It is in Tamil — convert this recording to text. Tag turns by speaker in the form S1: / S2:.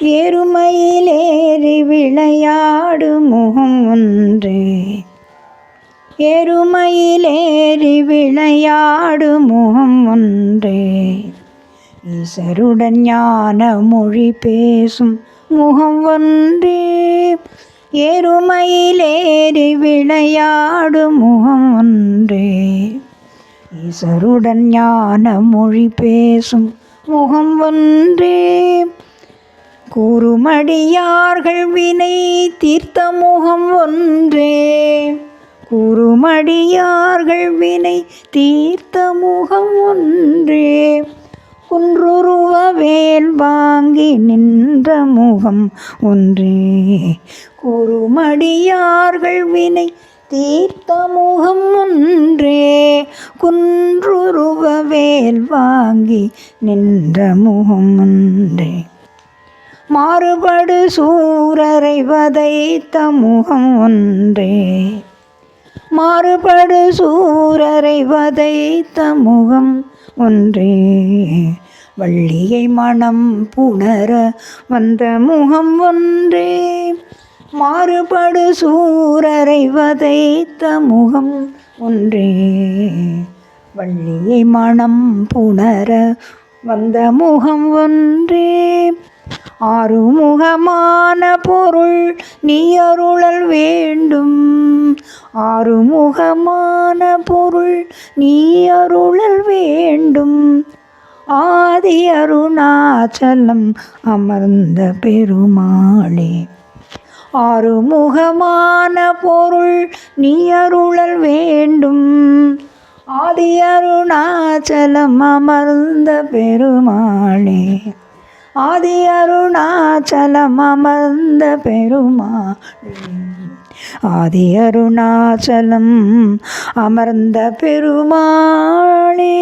S1: எருமையிலேறி விளையாடு முகம் ஒன்று. எருமையிலேறி விளையாடு முகம் ஒன்று. ஈசருடன் ஞான மொழி பேசும் முகம் ஒன்று. எருமையிலேறி விளையாடு முகம் ஒன்று. ஈசருடன் ஞான மொழி பேசும் முகம் ஒன்றே. கூறுமடியார்கள் வினை தீர்த்த முகம் ஒன்றே. கூறுமடியார்கள் வினை தீர்த்த முகம் ஒன்றே. குன்றுருவ வேல் வாங்கி நின்ற முகம் ஒன்றே. கூறுமடியார்கள் வினை தீர்த்த முகம் ஒன்றே. குன்றுருவ வேல் வாங்கி நின்ற முகம் ஒன்றே. மாறுபடு சூரரை வதைத்த முகம் ஒன்றே. மாறுபடு சூரரை வதைத்த முகம் ஒன்றே. வள்ளியை மனம் புணர வந்த முகம் ஒன்றே. மாறுபடு சூரரை வதைத்த முகம் ஒன்றே. வள்ளியை மனம் புணர வந்த முகம் ஒன்றே. ஆறுமுகமான பொருள் நீ அருளல் வேண்டும். ஆறுமுகமான பொருள் நீ அருளல் வேண்டும். ஆதி அருணாச்சலம் அமர்ந்த பெருமாளே. ஆறுமுகமான பொருள் நீ அருளல் வேண்டும். ஆதி அருணாச்சலம் அமர்ந்த பெருமாளே. ஆதி அருணாச்சலம் அமர்ந்த பெருமாளே. ஆதி அருணாச்சலம் அமர்ந்த பெருமாளே.